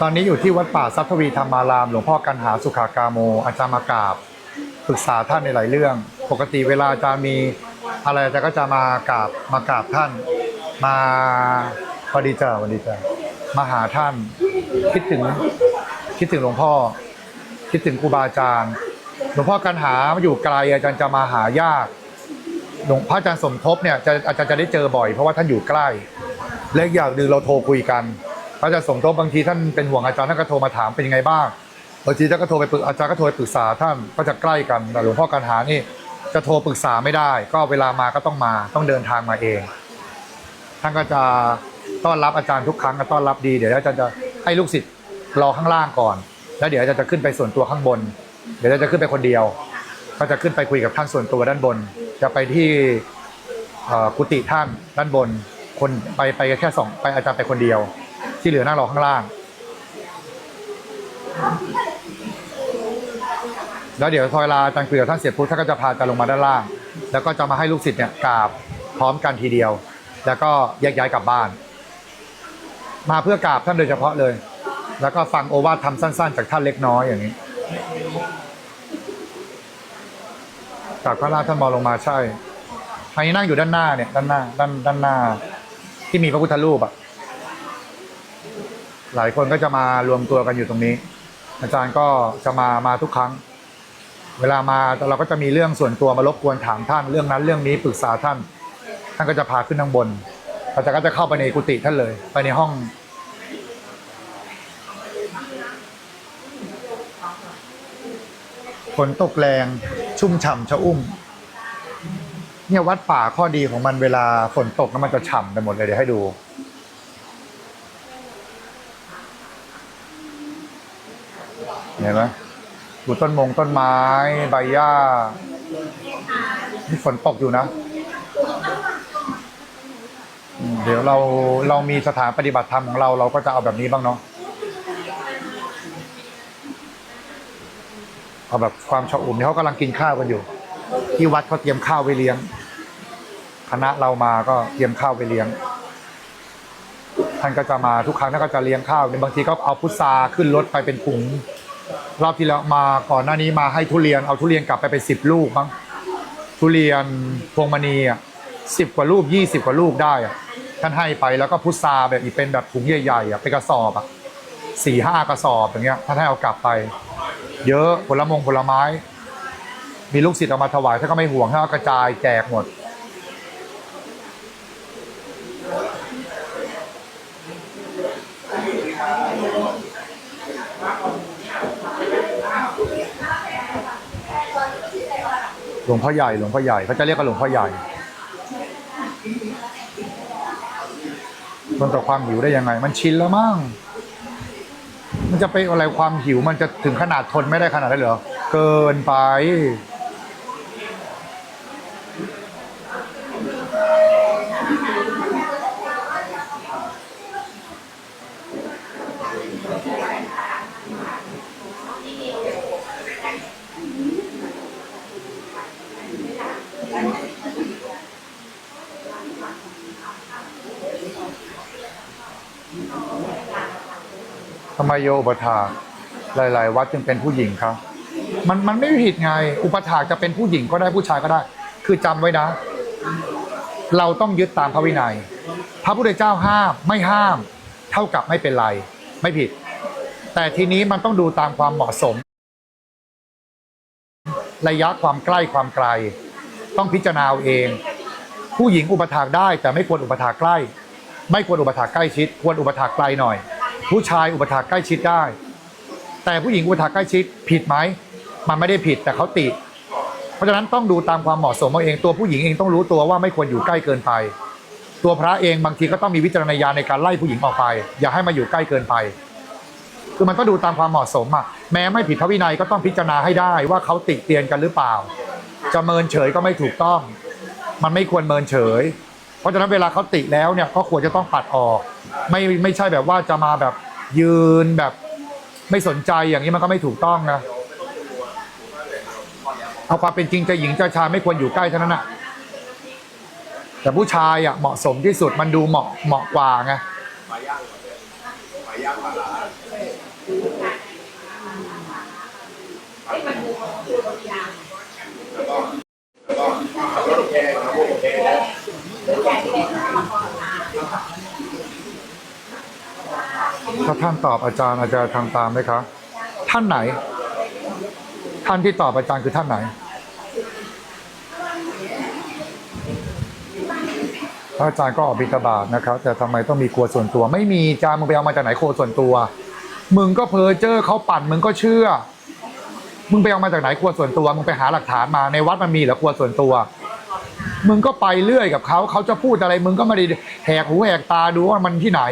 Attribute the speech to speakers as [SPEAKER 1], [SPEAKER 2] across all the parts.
[SPEAKER 1] ตอนนี้อยู่ที่วัดป่าทรัพย์ทวีธรรมาราม หลวงพ่อกันหาสุขากาโม อาจารย์มากราบปรึกษาท่านในหลายเรื่อง ปกติเวลาอาจารย์มีอะไรอาจารย์ก็จะมากราบมากราบท่าน มาพอดีเจอวันดีเจอมาหาท่าน คิดถึงคิดถึงหลวงพ่อ คิดถึงครูบาอาจารย์ หลวงพ่อกันหาอยู่ไกลอาจารย์จะมาหายากหลวงพระอาจารย์สมทบเนี่ยอาจารย์จะได้เจอบ่อยเพราะว่าท่านอยู่ใกล้ และอีกอย่างหนึ่งเราโทรคุยกัน พระอาจารย์สมทบบางทีท่านเป็นห่วงอาจารย์ท่านก็โทรมาถามเป็นยังไงบ้างบางทีท่านก็โทรไปปรึกอาจารย์ก็โทรไปปรึกษาท่านก็จะใกล้กันแต่หลวงพ่อกันหานี่จะโทรปรึกษาไม่ได้ ก็เวลามาก็ต้องมาต้องเดินทางมาเอง ท่านก็จะต้อนรับอาจารย์ทุกครั้งก็ต้อนรับดีเดี๋ยวอาจารย์จะให้ลูกศิษย์รอข้างล่างก่อน แล้วเดี๋ยวอาจารย์จะขึ้นไปส่วนตัวข้างบน เดี๋ยวอาจารย์จะขึ้นไปคนเดียว ก็จะขึ้นไปคุยกับท่านส่วนตัวด้านบน จะไปที่กุฏิท่านด้านบน คนไปไปแค่สองไปอาจารย์ไปคนเดียว ที่เหลือนั่งรอข้างล่าง แล้วเดี๋ยวพอเวลาอาจารย์คุยกับท่านเสร็จปุ๊บท่านก็จะพาจาลงมาด้านล่าง แล้วก็จะมาให้ลูกศิษย์เนี่ยกราบพร้อมกันทีเดียว แล้วก็แยกย้ายกลับบ้าน มาเพื่อกราบท่านโดยเฉพาะเลย แล้วก็ฟังโอวาททำสั้น ๆ จากท่านเล็กน้อยอย่างนี้จากพระราชท่านมองลงมาใช่ทางนี้นั่งอยู่ด้านหน้าเนี่ยด้านหน้าด้านด้านหน้า ที่มีพระพุทธรูปอะ หลายคนก็จะมารวมตัวกันอยู่ตรงนี้ อาจารย์ก็จะมามาทุกครั้ง เวลามาเราก็จะมีเรื่องส่วนตัวมารบกวนถามท่าน เรื่องนั้นเรื่องนี้ปรึกษาท่าน ท่านก็จะพาขึ้นข้างบนอาจารย์ก็จะเข้าไปในกุฏิท่านเลย ไปในห้อง ฝนตกแรงชุ่มฉ่ำชะอุ้มเนี่ยวัดป่าข้อดีของมันเวลาฝนตกแล้วมันจะฉ่ำไปหมดเลยเดี๋ยวให้ดู เห็นไหมดูต้นมงต้นไม้ใบหญ้านี่ฝนตกอยู่นะ เดี๋ยวเราเรามีสถานปฏิบัติธรรมของเราเราก็จะเอาแบบนี้บ้างเนาะเอาแบบความชอบอุ่นที่เขากำลังกินข้าวกันอยู่ ที่วัดเขาเตรียมข้าวไว้เลี้ยง คณะเรามาก็เตรียมข้าวไปเลี้ยง ท่านก็จะมาทุกครั้งท่านก็จะเลี้ยงข้าวบางทีก็เอาพุทราขึ้นรถไปเป็นถุง รอบที่แล้วมาก่อนหน้านี้มาให้ทุเรียนเอาทุเรียนกลับไปเป็นสิบลูกมั้งทุเรียนพวงมณีอะสิบกว่าลูกยี่สิบกว่าลูกได้อะท่านให้ไปแล้วก็พุทราแบบอีกเป็นแบบถุงใหญ่ๆอะเป็นกระสอบอะสี่ห้ากระสอบอย่างเงี้ยท่านให้เอากลับไป เยอะผลมงผลไม้ มีลูกศิษย์เอามาถวายท่านก็ไม่ห่วงท่านก็กระจายแจกหมด หลวงพ่อใหญ่หลวงพ่อใหญ่เขาจะเรียกกันหลวงพ่อใหญ่ทนต่อความหิวได้ยังไง มันชินแล้วมั้งมันจะไปอะไรความหิวมันจะถึงขนาดทนไม่ได้ขนาดนั้นเหรอเกินไป ทำไมโยอุปถาหลาย ๆ วัดจึงเป็นผู้หญิงครับ มันมันไม่ผิดไง อุปถาจะเป็นผู้หญิงก็ได้ผู้ชายก็ได้ คือจำไว้นะ เราต้องยึดตามพระวินัย พระพุทธเจ้าห้ามไม่ห้าม เท่ากับไม่เป็นไร ไม่ผิด แต่ทีนี้มันต้องดูตามความเหมาะสม ระยะความใกล้ความไกล ต้องพิจารณาเอาเองผู้หญิงอุปถากได้ แต่ไม่ควรอุปถากใกล้ ไม่ควรอุปถากใกล้ชิด ควรอุปถากไกลหน่อย ผู้ชายอุปถากใกล้ชิดได้ แต่ผู้หญิงอุปถากใกล้ชิดผิดไหมมันไม่ได้ผิดแต่เขาติ เพราะฉะนั้นต้องดูตามความเหมาะสมเอาเองตัวผู้หญิงเองต้องรู้ตัวว่าไม่ควรอยู่ใกล้เกินไป ตัวพระเองบางทีก็ต้องมีวิจารณญาณในการไล่ผู้หญิงออกไป อย่าให้มาอยู่ใกล้เกินไป คือมันก็ดูตามความเหมาะสมอะแม้ไม่ผิดพระวินัยก็ต้องพิจารณาให้ได้ว่าเขาติเตียนกันหรือเปล่า จะเมินเฉยก็ไม่ถูกต้อง มันไม่ควรเมินเฉย เพราะฉะนั้นเวลาเขาติแล้วเนี่ยก็ควรจะต้องปัดออก ไม่ไม่ใช่แบบว่าจะมาแบบยืนแบบไม่สนใจอย่างนี้มันก็ไม่ถูกต้องนะเอาความเป็นจริงจะหญิงจะชายไม่ควรอยู่ใกล้เท่านั้นนะแต่ผู้ชายอะเหมาะสมที่สุดมันดูเหมาะเหมาะกว่าไง
[SPEAKER 2] แล้วก็แล้วก็ขับรถโอเคขับรถโอเค
[SPEAKER 1] ถ้าท่านตอบอาจารย์อาจารย์ทำตามไหมคะท่านไหน ท่านที่ตอบอาจารย์คือท่านไหน พระอาจารย์ก็ออกบิณฑบาตนะครับ แต่ทำไมต้องมีครัวส่วนตัว ไม่มีจามึงไปเอามาจากไหนครัวส่วนตัว มึงก็เพอเจอเขาปั่นมึงก็เชื่อ มึงไปเอามาจากไหนครัวส่วนตัว มึงไปหาหลักฐานมาในวัดมันมีหรอครัวส่วนตัว มึงก็ไปเรื่อยกับเขาเขาจะพูดอะไร มึงก็ไม่ได้แหกหูแหกตาดูว่ามันที่ไหน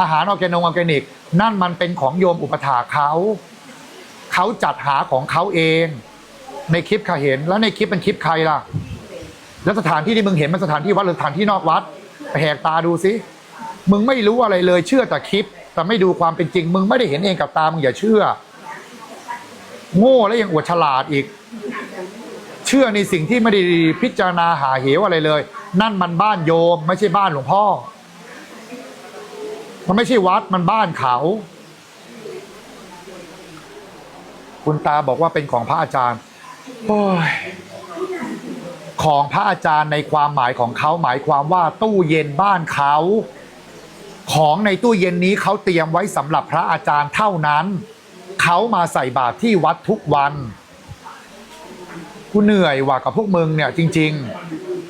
[SPEAKER 1] อาหารออร์แกนงออร์แกนิก นั่นมันเป็นของโยมอุปถาเขาเขาจัดหาของเขาเอง ในคลิปข้าเห็นแล้วในคลิปเป็นคลิปใครล่ะ แล้วสถานที่ที่มึงเห็นมันสถานที่วัดหรือสถานที่นอกวัดไปแหกตาดูสิมึงไม่รู้อะไรเลยเชื่อแต่คลิป แต่ไม่ดูความเป็นจริง มึงไม่ได้เห็นเองกับตามึงอย่าเชื่อ โง่แล้วยังอวดฉลาดอีก เชื่อในสิ่งที่ไม่ได้พิจารณาหาเหวอะไรเลย นั่นมันบ้านโยม ไม่ใช่บ้านหลวงพ่อ มันไม่ใช่วัดมันบ้านเขา คุณตาบอกว่าเป็นของพระอาจารย์โอ้ยของพระอาจารย์ในความหมายของเขาหมายความว่าตู้เย็นบ้านเขา ของในตู้เย็นนี้เขาเตรียมไว้สำหรับพระอาจารย์เท่านั้น เขามาใส่บาตรที่วัดทุกวัน กูเหนื่อยว่ะกับพวกมึงเนี่ยจริง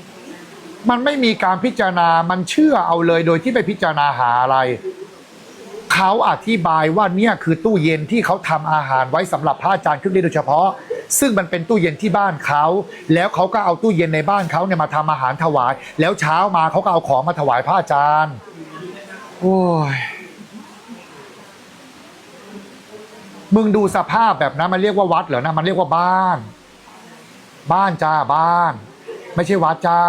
[SPEAKER 1] ๆ มันไม่มีการพิจารณา มันเชื่อเอาเลยโดยที่ไม่พิจารณาหาอะไร เขาอธิบายว่าเนี่ยคือตู้เย็นที่เขาทำอาหารไว้สำหรับพระอาจารย์ขึ้นได้โดยเฉพาะ ซึ่งมันเป็นตู้เย็นที่บ้านเขา แล้วเขาก็เอาตู้เย็นในบ้านเขาเนี่ยมาทำอาหารถวาย แล้วเช้ามาเขาก็เอาของมาถวายพระอาจารย์ โอ้ยมึงดูสภาพแบบนั้นมันเรียกว่าวัดเหรอนะมันเรียกว่าบ้าน บ้านจ้าบ้าน ไม่ใช่วัดจ้า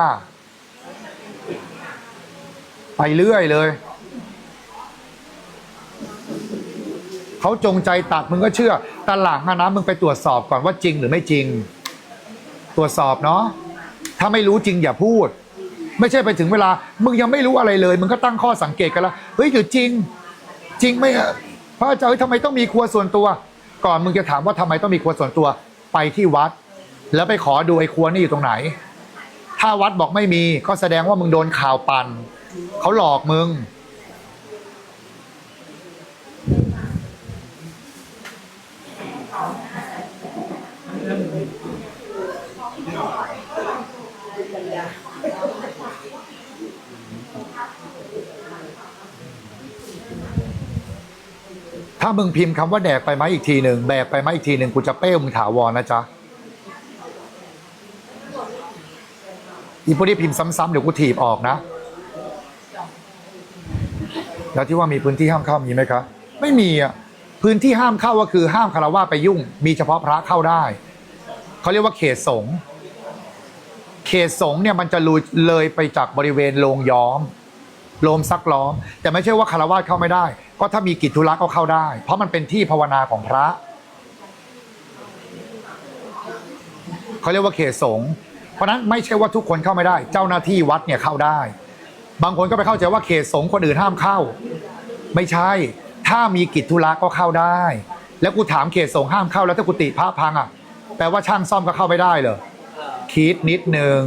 [SPEAKER 1] ไปเรื่อยเลย เขาจงใจตัดมึงก็เชื่อแตหลังนะมึงไปตรวจสอบก่อนว่าจริงหรือไม่จริง ตรวจสอบเนาะถ้าไม่รู้จริงอย่าพูด ไม่ใช่ไปถึงเวลา มึงยังไม่รู้อะไรเลย มึงก็ตั้งข้อสังเกตกันล้วเฮ้ยหรือจริง จริงไหมพระอาจารย์เฮ้ยทำไมต้องมีครัวส่วนตัว ก่อนมึงจะถามว่าทำไมต้องมีครัวส่วนตัวไปที่วัด แล้วไปขอดูไอ้ครัวนี่อยู่ตรงไหน ถ้าวัดบอกไม่มีก็แสดงว่ามึงโดนข่าวปั่นเขาหลอกมึง ถ้ามึงพิมพ์คำว่าแดกไปไหมอีกทีหนึ่งแบกไปไหมอีกทีหนึ่งกูจะเป้มึงถาวรนะจ๊ะ อีพวกที่พิมพ์ซ้ำๆเดี๋ยวกูถีบออกนะ แล้วที่ว่ามีพื้นที่ห้ามเข้ามีไหมครับไม่มีอะพื้นที่ห้ามเข้าก็คือห้ามคารวะไปยุ่ง มีเฉพาะพระเข้าได้เขาเรียกว่าเขตสงฆ์เขตสงฆ์เนี่ยมันจะลุยเลยไปจากบริเวณโรงย้อมโลมซักล้อม แต่ไม่ใช่ว่าคารวะเข้าไม่ได้ ก็ถ้ามีกิจธุระก็เข้าได้ เพราะมันเป็นที่ภาวนาของพระเขาเรียกว่าเขตสงฆ์ ราะฉะนั้นไม่ใช่ว่าทุกคนเข้าไม่ได้ เจ้าหน้าที่วัดเนี่ยเข้าได้ บางคนก็ไปเข้าใจว่าเขตสงฆ์คนอื่นห้ามเข้า ไม่ใช่ ถ้ามีกิจธุระก็เข้าได้ แล้วกูถามเขตสงฆ์ห้ามเข้าแล้วถ้ากุฏิพระพังอะแปลว่าช่างซ่อมก็เข้าไม่ได้เหรอคิดนิดนึง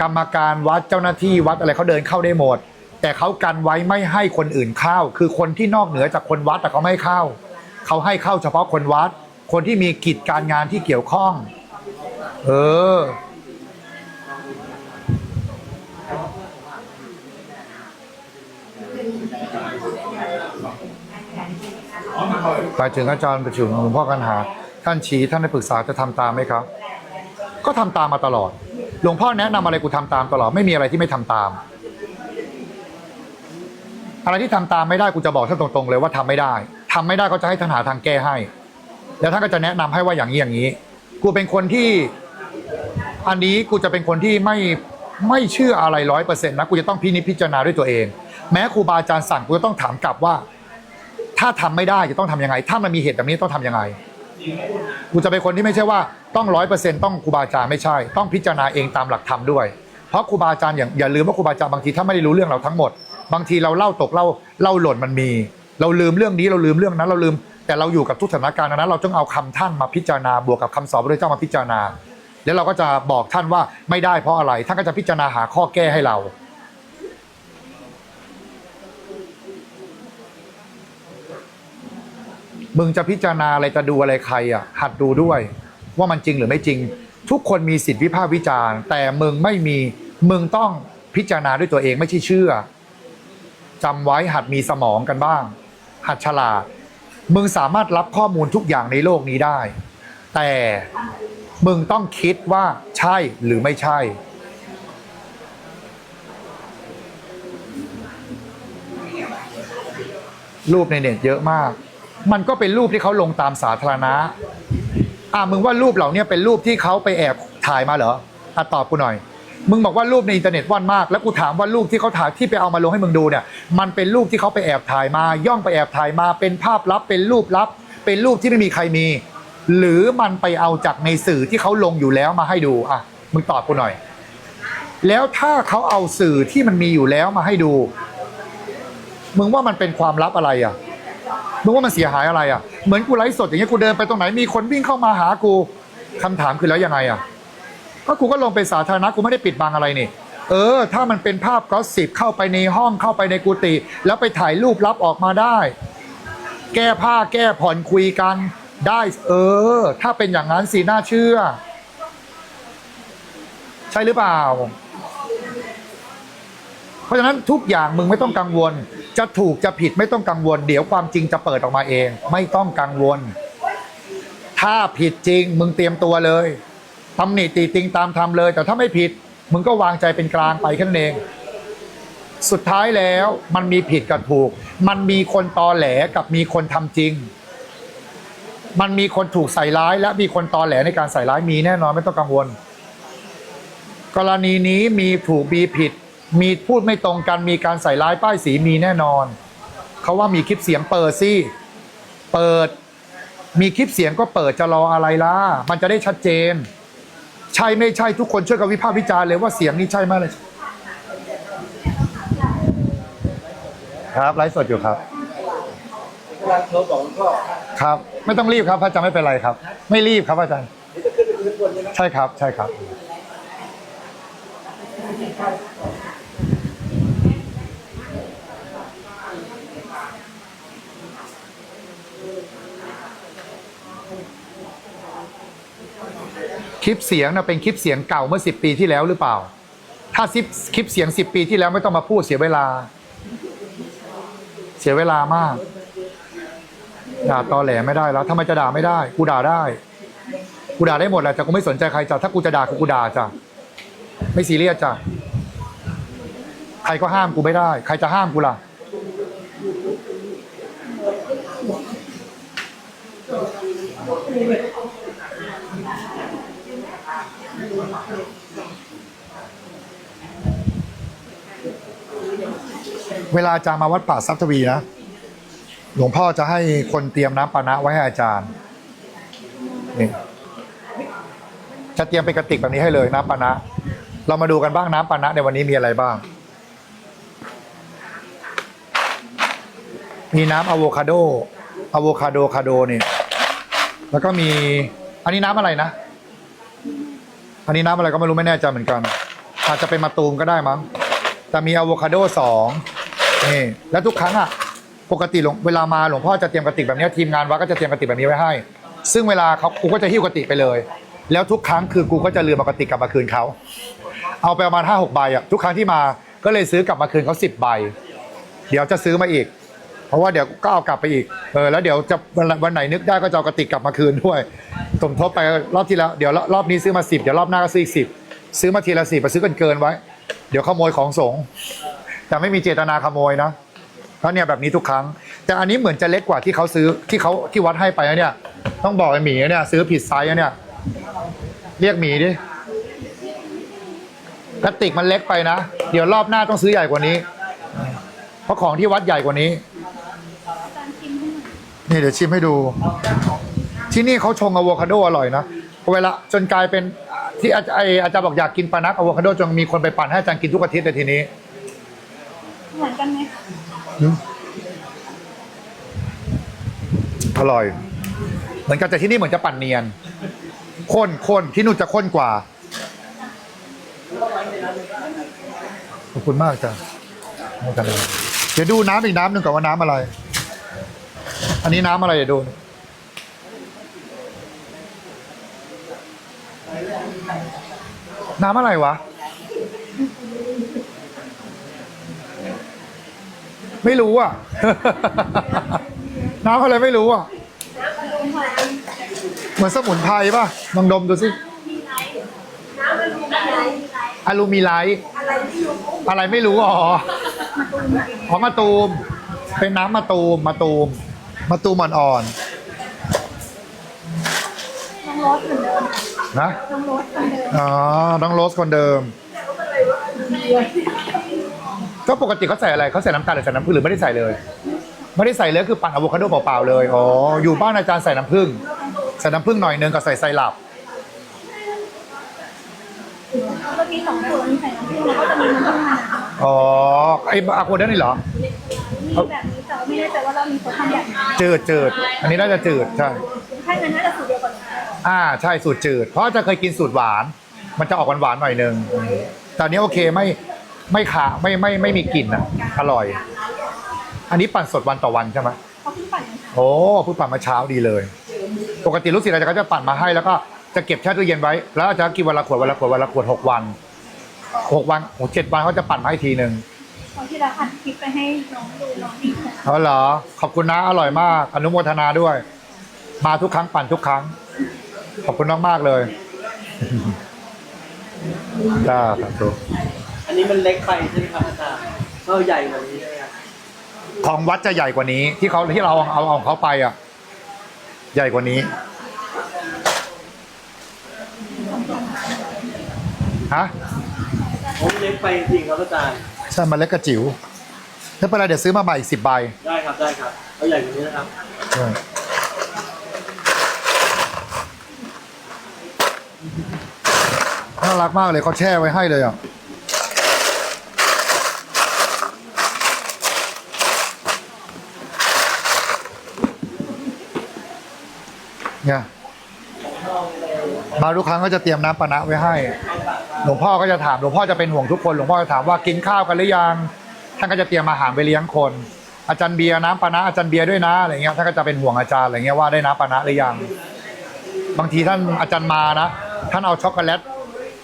[SPEAKER 1] กรรมการวัดเจ้าหน้าที่วัดอะไรเขาเดินเข้าได้หมด แต่เขากันไว้ไม่ให้คนอื่นเข้า คือคนที่นอกเหนือจากคนวัดแต่เขาไม่เข้า เขาให้เข้าเฉพาะคนวัด คนที่มีกิจการงานที่เกี่ยวข้อง เออ ไปถึงอาจารย์ประชุมหลวงพ่อกันหา ท่านชี้ท่านได้ปรึกษาจะทำตามไหมครับ ก็ทำตามมาตลอด หลวงพ่อแนะนำอะไรกูทำตามตลอด ไม่มีอะไรที่ไม่ทำตาม อะไรที่ทำตามไม่ได้กูจะบอกท่านตรงๆเลยว่าทำไม่ได้ทำไม่ได้ก็จะให้ท่านหาทางแก้ให้ แล้วท่านก็จะแนะนำให้ว่าอย่างนี้อย่างนี้ กูเป็นคนที่ อันนี้กูจะเป็นคนที่ไม่ไม่เชื่ออะไรร้อยเปอร์เซ็นต์นะกูจะต้องพินิจพิจารณาด้วยตัวเอง แม้ครูบาอาจารย์สั่งกูจะต้องถามกลับว่า ถ้าทำไม่ได้จะต้องทำยังไง ถ้ามันมีเหตุแบบนี้ต้องทำยังไงกูจะเป็นคนที่ไม่ใช่ว่าต้องร้อยเปอร์เซ็นต์ต้องครูบาอาจารย์ไม่ใช่ ต้องพิจารณาเองตามหลักธรรมด้วย เพราะครูบาอาจารย์อย่างอย่าลืมว่าครูบาอาจารย์บางทีถ้าไม่ได้รู้เรื่องเราทั้งหมด บางทีเราเล่าตกเล่าเล่าหล่นมันมี เราลืมเรื่องนี้เราลืมเรื่องนั้นเราลืม แต่เราอยู่กับทุกสถานการณ์ดังนั้นเราต้องเอาคำท่านมาพิจารณาบวกกับคำสอนพระเจ้ามาพิจารณา แล้วเราก็จะบอกท่านว่าไม่ได้เพราะอะไร ท่านก็จะพิจารณาหาข้อแก้ให้เรา มึงจะพิจารณาอะไรจะดูอะไรใครอะ หัดดูด้วย ว่ามันจริงหรือไม่จริง ทุกคนมีสิทธิวิพากษ์วิจารณ์ แต่มึงไม่มีมึงต้องพิจารณาด้วยตัวเองไม่ใช่เชื่อจำไว้หัดมีสมองกันบ้าง หัดฉลาด มึงสามารถรับข้อมูลทุกอย่างในโลกนี้ได้ แต่มึงต้องคิดว่าใช่หรือไม่ใช่ รูปในเน็ตเยอะมาก มันก็เป็นรูปที่เขาลงตามสาธารณะ อะมึงว่ารูปเหล่านี้เป็นรูปที่เขาไปแอบถ่ายมาเหรออะตอบกูหน่อย มึงบอกว่ารูปในอินเทอร์เน็ตว่อนมาก แล้วกูถามว่ารูปที่เขาถ่ายที่ไปเอามาลงให้มึงดูเนี่ย มันเป็นรูปที่เขาไปแอบถ่ายมา ย่องไปแอบถ่ายมา เป็นภาพลับ เป็นรูปลับ เป็นรูปที่ไม่มีใครมี หรือมันไปเอาจากในสื่อที่เขาลงอยู่แล้วมาให้ดู อะ มึงตอบกูหน่อย แล้วถ้าเขาเอาสื่อที่มันมีอยู่แล้วมาให้ดู มึงว่ามันเป็นความลับอะไรอะ มึงว่ามันเสียหายอะไรอะ เหมือนกูไลฟ์สดอย่างเงี้ย กูเดินไปตรงไหน มีคนวิ่งเข้ามาหากูคำถามคือแล้วยังไงอะ ก็กูก็ลงไปสาธารณะกูไม่ได้ปิดบังอะไรนี่ เออ ถ้ามันเป็นภาพก็สิบเข้าไปในห้องเข้าไปในกุฏิแล้วไปถ่ายรูปลับออกมาได้ แก้ผ้าแก้ผ่อนคุยกันได้ เออ ถ้าเป็นอย่างนั้นสิน่าเชื่อ ใช่หรือเปล่า เพราะฉะนั้นทุกอย่างมึงไม่ต้องกังวล จะถูกจะผิดไม่ต้องกังวล เดี๋ยวความจริงจะเปิดออกมาเอง ไม่ต้องกังวล ถ้าผิดจริงมึงเตรียมตัวเลย ตำหนิตีติงตามทำเลย แต่ถ้าไม่ผิดมึงก็วางใจเป็นกลางไปแค่นั้นเอง สุดท้ายแล้วมันมีผิดกับถูก มันมีคนตอแหลกับมีคนทำจริง มันมีคนถูกใส่ร้าย และมีคนตอแหลในการใส่ร้ายมีแน่นอนไม่ต้องกังวล กรณีนี้มีถูกมีผิด มีพูดไม่ตรงกันมีการใส่ร้ายป้ายสีมีแน่นอนเขาว่ามีคลิปเสียงเปิดสิเปิด มีคลิปเสียงก็เปิดจะรออะไรล่ะมันจะได้ชัดเจน ใช่ไม่ใช่ทุกคนช่วยกันวิพากษ์วิจารณ์เลยว่าเสียงนี้ใช่ไหมเลยครับไลฟ์สดอยู่ครับ
[SPEAKER 2] เวลาโทรบอกหลวงพ่อ
[SPEAKER 1] ครับ ไม่ต้องรีบครับพระอาจารย์ไม่เป็นไรครับ ไม่รีบครับอาจารย์
[SPEAKER 2] นี่จะขึ้นไปพื้นบนใช่ไหม
[SPEAKER 1] ใช่ครับ ใช่ครับ คลิปเสียงนะเป็นคลิปเสียงเก่าเมื่อสิบปีที่แล้วหรือเปล่า ถ้าคลิปเสียงสิบปีที่แล้วไม่ต้องมาพูดเสียเวลา เสียเวลามาก ด่าตอแหลไม่ได้แล้วทำไมจะด่าไม่ได้ กูด่าได้ กูด่าได้หมดแหละแต่กูไม่สนใจใครจ้ะถ้ากูจะด่ากูกูด่าจ้ะไม่ซีเรียสจ้ะใครก็ห้ามกูไม่ได้ ใครจะห้ามกูล่ะ เวลาอาจารย์มาวัดป่าทรัพย์ทวีนะ หลวงพ่อจะให้คนเตรียมน้ำปานะไว้ให้อาจารย์นี่จะเตรียมเป็นกระติกแบบนี้ให้เลยน้ำปานะ เรามาดูกันบ้างน้ำปานะในวันนี้มีอะไรบ้าง มีน้ำอะโวคาโดอะโวคาโดคาโดนี่ แล้วก็มี อันนี้น้ำอะไรนะ อันนี้น้ำอะไรก็ไม่รู้ไม่แน่ใจเหมือนกัน อาจจะเป็นมาตูมก็ได้มั้ง แต่มีอะโวคาโดสอง นี่แล้วทุกครั้งอะปกติหลวงเวลามาหลวงพ่อจะเตรียมกระติกแบบนี้ทีมงานวัดก็จะเตรียมกระติกแบบนี้ไว้ให้ ซึ่งเวลาเขากูก็จะหิ้วกระติกไปเลย แล้วทุกครั้งคือกูก็จะลืมเอากระติกกลับมาคืนเขาเอาไปประมาณห้าหกใบอะทุกครั้งที่มาก็เลยซื้อกลับมาคืนเขาสิบใบ เดี๋ยวจะซื้อมาอีก เพราะว่าเดี๋ยวก็เอากลับไปอีกเออแล้วเดี๋ยวจะวันวันไหนนึกได้ก็จะเอากระติกกลับมาคืนด้วยสมทบไปรอบที่แล้วเดี๋ยวรอบนี้ซื้อมาสิบเดี๋ยวรอบหน้าก็ซื้ออีกสิบซื้อมาทีละสิบไปซื้อกันเกินไว้ เดี๋ยวขโมยของสงฆ์ แต่ไม่มีเจตนาขโมยนะแล้วเนี่ยแบบนี้ทุกครั้ง แต่อันนี้เหมือนจะเล็กกว่าที่เขาซื้อที่เขาที่วัดให้ไปนะเนี่ย ต้องบอกไอ้หมีนะเนี่ย ซื้อผิดไซส์นะเนี่ย เรียกหมีดิกระติกมันเล็กไปนะ เดี๋ยวรอบหน้าต้องซื้อใหญ่กว่านี้ เพราะของที่วัดใหญ่กว่านี้ นี่เดี๋ยวชิมให้ดู ที่นี่เขาชงอะโวคาโดอร่อยนะเวลาจนกลายเป็นที่อาจไออาจารย์บอกอยากกินปานักอะโวคาโดจนมีคนไปปั่นให้อาจารย์กินทุกอาทิตย์เลยทีนี้
[SPEAKER 3] เหมือนกันไหม
[SPEAKER 1] อร่อยเหมือนกันแต่ที่นี่เหมือนจะปั่นเนียนข้นข้นที่นู่นจะข้นกว่า ขอบคุณมากจ้ะไม่เป็นไรเดี๋ยวดูน้ำอีกน้ำหนึ่งก่อนว่าน้ำอะไร อันนี้น้ำอะไรเดี๋ยวดูน้ำอะไรวะ ไม่รู้อะ น้ำอะไรไม่รู้อะ เหมือนสมุนไพรป่ะลองดมดูสิอะลูมิไลท์อะไรไม่รู้อ๋ออ๋อมะตูม เป็นน้ำมะตูมมะตูมมะตูมอ่อน
[SPEAKER 3] น้องรสเหมือนเดิม
[SPEAKER 1] ๆนะ
[SPEAKER 3] น้องรสเหมือนเดิม
[SPEAKER 1] อ๋อ น้องโรสคนเดิม ก็ปกติเขาใส่อะไรเขาใส่น้ำตาลหรือใส่น้ำผึ้งหรือไม่ได้ใส่เลย ไม่ได้ใส่เลยคือปั่นอะโวคาโดเปล่าๆเลยอ๋ออยู่บ้านอาจารย์ใส่น้ำผึ้งใส่น้ำผึ้งหน่อยนึงกับใส่ไซรัป
[SPEAKER 3] เมื่อกี้สองขวดมีใส่น้ำผึ้งแล้วก็จะมีน้ำผึ้งมะนาว
[SPEAKER 1] อ๋อไอ้อะโควเดนนี่เหรอ
[SPEAKER 3] มีแบบนี้แต่ว่าไม่แน่ใจว่าเรามีคนทำแบบนี้
[SPEAKER 1] จืดจืดอันนี้น่าจะจืดใช่
[SPEAKER 3] ถ้างั้นน่าจะสูตรเดียวกัน
[SPEAKER 1] อ่าใช่สูตรจืด เพราะจะเคยกินสูตรหวาน มันจะออกหวานๆหน่อยนึงแต่อันนี้โอเคไม่ ไม่ขาไม่ไม่ไม่มีกลิ่นอะ อร่อย อันนี้ปั่นสดวันต่อวันใช่ไหม
[SPEAKER 3] เขาเพิ่งปั่นกันค่ะ
[SPEAKER 1] โอ้เพิ่งปั่นมาเช้าดีเลย ปกติลูกศิษย์อาจารย์ก็จะปั่นมาให้แล้วก็จะเก็บแช่ตู้เย็นไว้ แล้วอาจารย์กินวันละขวดวันละขวดวันละขวดหกวันหกวันโอ้เจ็ดวันเขาจะปั่นมาให้ทีหนึ่ง
[SPEAKER 3] ตอนที่เราอัดคลิปไปให้น้องดูน้องดีค่ะ
[SPEAKER 1] เอาเหรอขอบคุณนะอร่อยมากอนุโมทนาด้วย มาทุกครั้งปั่นทุกครั้ง ขอบคุณมากๆเลย จ้าสาธุ
[SPEAKER 2] อั นนี้มันเล็กไปใช่ไหมครับอาจารย์เราใหญ่กว่านี้ใช่ไหมครับ
[SPEAKER 1] ของวัดจะใหญ่กว่านี้ ที่เขาที่เราเอาเอาเอาของเขาไปอะ ใหญ่กว่านี้ฮะ
[SPEAKER 2] ผมเล็กไปจริงครับอาจารย์
[SPEAKER 1] ใช่มันเล็กกระจิ๋วถ้าเป็นไรเดี๋ยวซื้อมาใหม่อีกสิบใบ
[SPEAKER 2] ได้ครับได้ครับเอาใหญ่กว่านี้นะครับ
[SPEAKER 1] ใช่น่ารักมากเลยเขาแช่ไว้ให้เลยอะ เนี่ยมาทุกครั้งก็จะเตรียมน้ำปานะไว้ให้ หลวงพ่อก็จะถามหลวงพ่อจะเป็นห่วงทุกคน หลวงพ่อจะถามว่ากินข้าวกันหรือยัง ท่านก็จะเตรียมอาหารไปเลี้ยงคน อาจารย์เบียร์น้ำปานะอาจารย์เบียร์ด้วยนะอะไรเงี้ยท่านก็จะเป็นห่วงอาจารย์อะไรเงี้ยว่าได้น้ำปานะหรือยัง บางทีท่านอาจารย์มานะ ท่านเอาช็อกโกแลต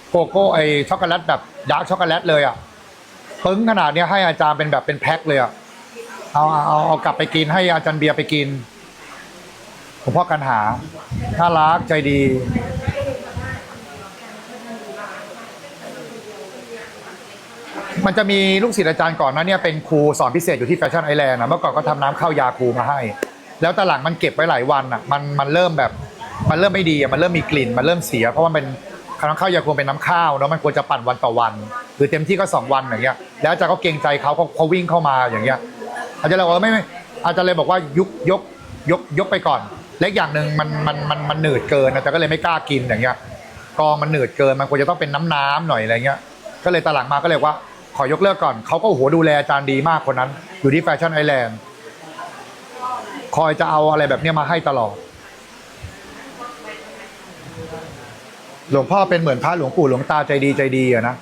[SPEAKER 1] โกโก้ไอช็อกโกแลตแบบดาร์กช็อกโกแลตเลยอะปึ้งขนาดเนี้ยให้อาจารย์เป็นแบบเป็นแพ็คเลยอะเอาเอาเอากลับไปกินให้อาจารย์เบียร์ไปกิน หลวงพ่อกันหาน่ารักใจดี มันจะมีลูกศิษย์อาจารย์ก่อนนะเนี่ยเป็นครูสอนพิเศษอยู่ที่แฟชั่นไอแลนด์นะเมื่อก่อนก็ทำน้ำข้าวยาครูมาให้ แล้วแต่หลังมันเก็บไว้หลายวันอะมันมันเริ่มแบบมันเริ่มไม่ดีอะมันเริ่มมีกลิ่น มันเริ่มเสีย เพราะว่ามันเป็นน้ำข้าวยาครูเป็นน้ำข้าวเนาะมันควรจะปั่นวันต่อวันหรือเต็มที่ก็สองวันอย่างเงี้ยแล้วอาจารย์ก็เกรงใจเขาเขาเขาวิ่งเข้ามาอย่างเงี้ยอาจารย์เลยบอกว่าไม่ไม่อาจารย์เลยบอกว่ายุกยกยกยกไปก่อน เล็กอย่างหนึ่งมันมันมันมันหนืดเกินอาจารย์ก็เลยไม่กล้ากินอย่างเงี้ยกองมันหนืดเกินมันควรจะต้องเป็นน้ำน้ำหน่อยอะไรเงี้ย ก็เลยตอนหลังมาก็เลยว่า ขอยกเลิกก่อนเขาก็โอ้โหดูแลอาจารย์ดีมากคนนั้น อยู่ที่แฟชั่นไอแลนด์คอยจะเอาอะไรแบบเนี้ยมาให้ตลอด หลวงพ่อเป็นเหมือนพระหลวงปู่หลวงตาใจดีใจดีอะนะ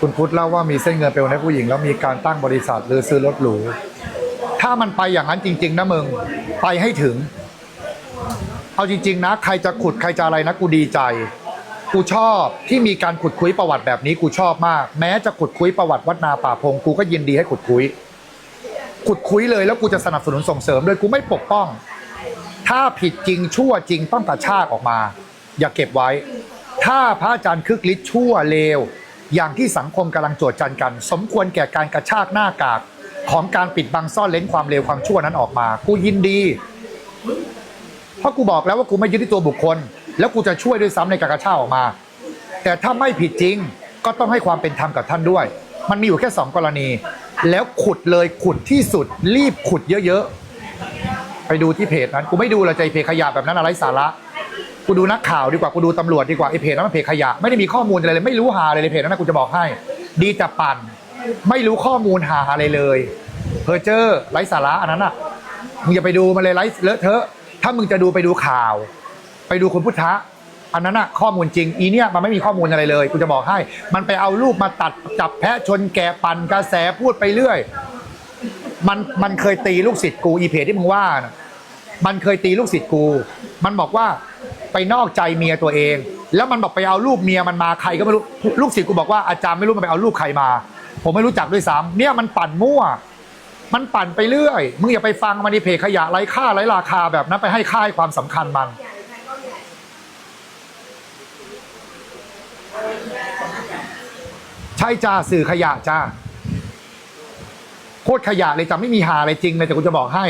[SPEAKER 1] คุณพุทธเล่าว่ามีเส้นเงินไปโอนให้ผู้หญิง แล้วมีการตั้งบริษัทหรือซื้อรถหรู ถ้ามันไปอย่างนั้นจริง ๆ นะมึง ไปให้ถึง เอาจริง ๆ นะ ใครจะขุดใครจะอะไรนะกูดีใจ กูชอบที่มีการขุดคุยประวัติแบบนี้กูชอบมาก แม้จะขุดคุยประวัติวัดนาป่าพงกูก็ยินดีให้ขุดคุย ขุดคุยเลยแล้วกูจะสนับสนุนส่งเสริมด้วยกูไม่ปกป้อง ถ้าผิดจริงชั่วจริงต้องกระชากออกมา อย่าเก็บไว้ ถ้าพระอาจารย์คึกฤทธิ์ชั่วเลว อย่างที่สังคมกำลังโจทย์จันกัน สมควรแก่การกระชากหน้ากากของการปิดบังซ่อนเลนความเลวความชั่วนั้นออกมา กูยินดี เพราะกูบอกแล้วว่ากูไม่ยึดที่ตัวบุคคล แล้วกูจะช่วยด้วยซ้ำในการกระชากออกมา แต่ถ้าไม่ผิดจริงก็ต้องให้ความเป็นธรรมกับท่านด้วย มันมีอยู่แค่สองกรณี แล้วขุดเลยขุดที่สุด รีบขุดเยอะๆไปดูที่เพจนั้นกูไม่ดูเลยใจเพจขยะแบบนั้นอะไรสาระ กูดูนักข่าวดีกว่ากูดูตำรวจดีกว่าไอเพจนั้นมันเพจขยะไม่ได้มีข้อมูลอะไรเลยไม่รู้หาอะไรเลยเพจนั้นนะกูจะบอกให้ ดีแต่ปั่น ไม่รู้ข้อมูลหาอะไรเลยเพอเจอร์ไร้สาระอันนั้นอะมึงอย่าไปดูมันเลยไร้เลอะเทอะ ถ้ามึงจะดูไปดูข่าว ไปดูคุณพุทธะอันนั้นอะข้อมูลจริงอีเนี่ยมันไม่มีข้อมูลอะไรเลยกูจะบอกให้ มันไปเอารูปมาตัดจับแพะชนแกะปั่นกระแสพูดไปเรื่อยมันมันเคยตีลูกศิษย์กูอีเพจที่มึงว่านะมันเคยตีลูกศิษย์กู มันบอกว่า ไปนอกใจเมียตัวเอง แล้วมันบอกไปเอารูปเมียมันมาใครก็ไม่รู้ลูกศิษย์กูบอกว่าอาจารย์ไม่รู้มันไปเอารูปใครมา ผมไม่รู้จักด้วยซ้ำเนี่ยมันปั่นมั่ว มันปั่นไปเรื่อยมึงอย่าไปฟังมันในเพจขยะไร้ค่าไร้ราคาแบบนั้นไปให้ค่ายความสำคัญมันใช่จ้าสื่อขยะจ้าโคตรขยะเลยจ้ะไม่มีหาอะไรจริงเลยแต่กูจะบอกให้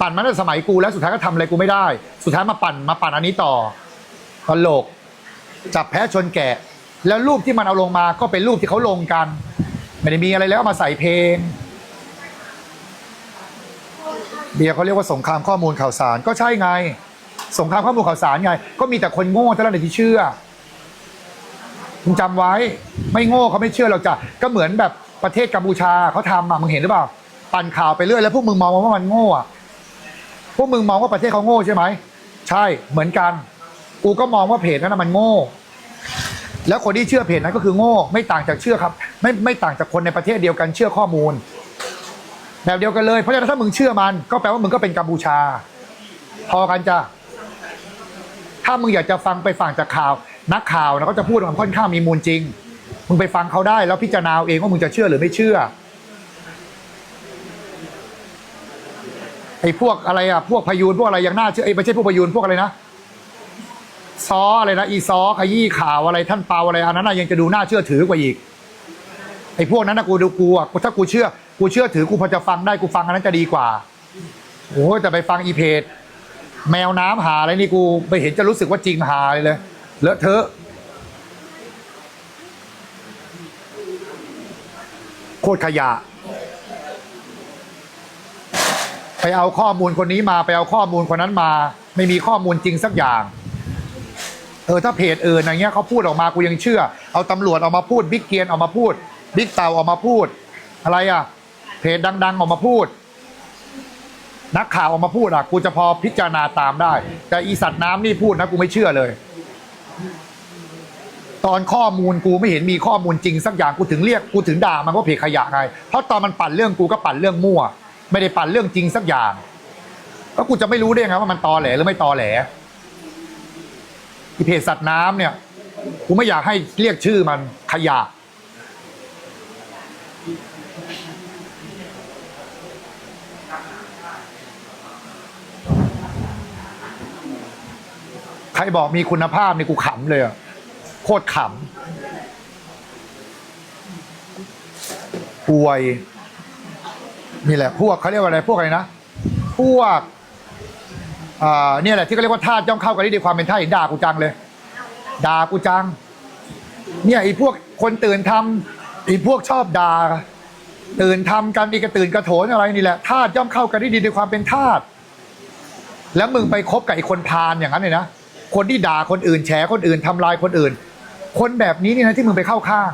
[SPEAKER 1] ปั่นมาตั้งสมัยกูแล้วสุดท้ายก็ทำอะไรกูไม่ได้ สุดท้ายมาปั่นมาปั่นอันนี้ต่อ ตลก จับแพ้ชนแกะ แล้วรูปที่มันเอาลงมาก็เป็นรูปที่เขาลงกัน ไม่ได้มีอะไรแล้วมาใส่เพลงเบียร์เขาเรียกว่าสงครามข้อมูลข่าวสารก็ใช่ไง สงครามข้อมูลข่าวสารไง ก็มีแต่คนโง่เท่านั้นที่เชื่อมึงจำไว้ไม่โง่เขาไม่เชื่อเราจ้ะก็เหมือนแบบประเทศกัมพูชาเขาทำอะมึงเห็นหรือเปล่าปั่นข่าวไปเรื่อยแล้วพวกมึงมองว่ามันโง่อะพวกมึงมองว่าประเทศเขาโง่ใช่ไหมใช่เหมือนกัน กูก็มองว่าเพจนั้นนะมันโง่ แล้วคนที่เชื่อเพจนั้นก็คือโง่ ไม่ต่างจากเชื่อครับ ไม่ไม่ต่างจากคนในประเทศเดียวกันเชื่อข้อมูล แบบเดียวกันเลย เพราะฉะนั้นถ้ามึงเชื่อมัน ก็แปลว่ามึงก็เป็นกัมพูชา พอกันจ้ะถ้ามึงอยากจะฟังไปฟังจากข่าว นักข่าวนะเขาจะพูดมันค่อนข้างมีมูลจริง มึงไปฟังเขาได้แล้วพิจารณาเอาเองว่ามึงจะเชื่อหรือไม่เชื่อไอ้พวกอะไรอะพวกพยูนพวกอะไรยังน่าเชื่อไอ้ไม่ใช่พวกพยูนพวกอะไรนะ ซออะไรนะอีซอขยี้ข่าวอะไรท่านเปาอะไรอันนั้นนะยังจะดูน่าเชื่อถือกว่าอีกไอ้พวกนั้นนะกูดูกูอะกูถ้ากูเชื่อกูเชื่อถือกูพอจะฟังได้กูฟังอันนั้นจะดีกว่าโอ้แต่ไปฟังอีเพจแมวน้ำหาอะไรนี่กูไปเห็นจะรู้สึกว่าจริงหาเลยเลยเลอะเทอะโคตรขยะ ไปเอาข้อมูลคนนี้มาไปเอาข้อมูลคนนั้นมา ไม่มีข้อมูลจริงสักอย่าง เออถ้าเพจเอื่นอย่างเงี้ยเขาพูดออกมากูยังเชื่อ เอาตำรวจออกมาพูดบิ๊กเกียนออกมาพูดบิ๊กเต่าออกมาพูด อะไรอะ เพจดัง ๆ ออกมาพูด นักข่าวออกมาพูดอะกูจะพอพิจารณาตามได้ แต่อีสัตว์น้ำนี่พูดนะกูไม่เชื่อเลย ตอนข้อมูลกูไม่เห็นมีข้อมูลจริงสักอย่างกูถึงเรียกกูถึงด่ามันว่าเพจขยะไงเพราะตอนมันปั่นเรื่องกูก็ปั่นเรื่องมั่ว ไม่ได้ปั่นเรื่องจริงสักอย่างแล้วกูจะไม่รู้ได้ยังไงว่ามันตอแหลหรือไม่ตอแหล อีเพจสัตว์น้ำเนี่ยกูไม่อยากให้เรียกชื่อมันขยะ ใครบอกมีคุณภาพนี่กูขำเลยอะโคตรขำป่วย นี่แหละพวกเขาเรียกว่าอะไรพวกอะไรนะ พวก อ่าเนี่ยแหละที่เขาเรียกว่าธาตุย่อมเข้ากันได้ด้วยความเป็นธาตุด่ากูจังเลย ด่ากูจัง เนี่ยไอ้พวกคนตื่นทำไอ้พวกชอบด่าตื่นทำกันอีกระตื่นกระโถนอะไรนี่แหละธาตุย่อมเข้ากันได้ดีด้วยความเป็นธาตุแล้วมึงไปคบกับไอ้คนพาลอย่างนั้นเลยนะคนที่ด่าคนอื่นแฉคนอื่นทำลายคนอื่น คนแบบนี้นี่นะที่มึงไปเข้าข้าง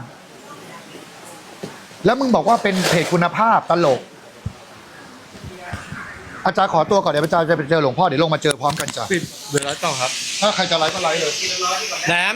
[SPEAKER 1] แล้วมึงบอกว่าเป็นเพจคุณภาพตลก อาจารย์ขอตัวก่อนเดี๋ยวอาจารย์จะไปเจอหลวงพ่อเดี๋ยวลงมาเจอพร้อมกันจ้ะ
[SPEAKER 4] ปิดเวลาต่อครับ
[SPEAKER 1] ถ้าใครจะไลฟ์ก็ไลฟ์เลย
[SPEAKER 4] แหนม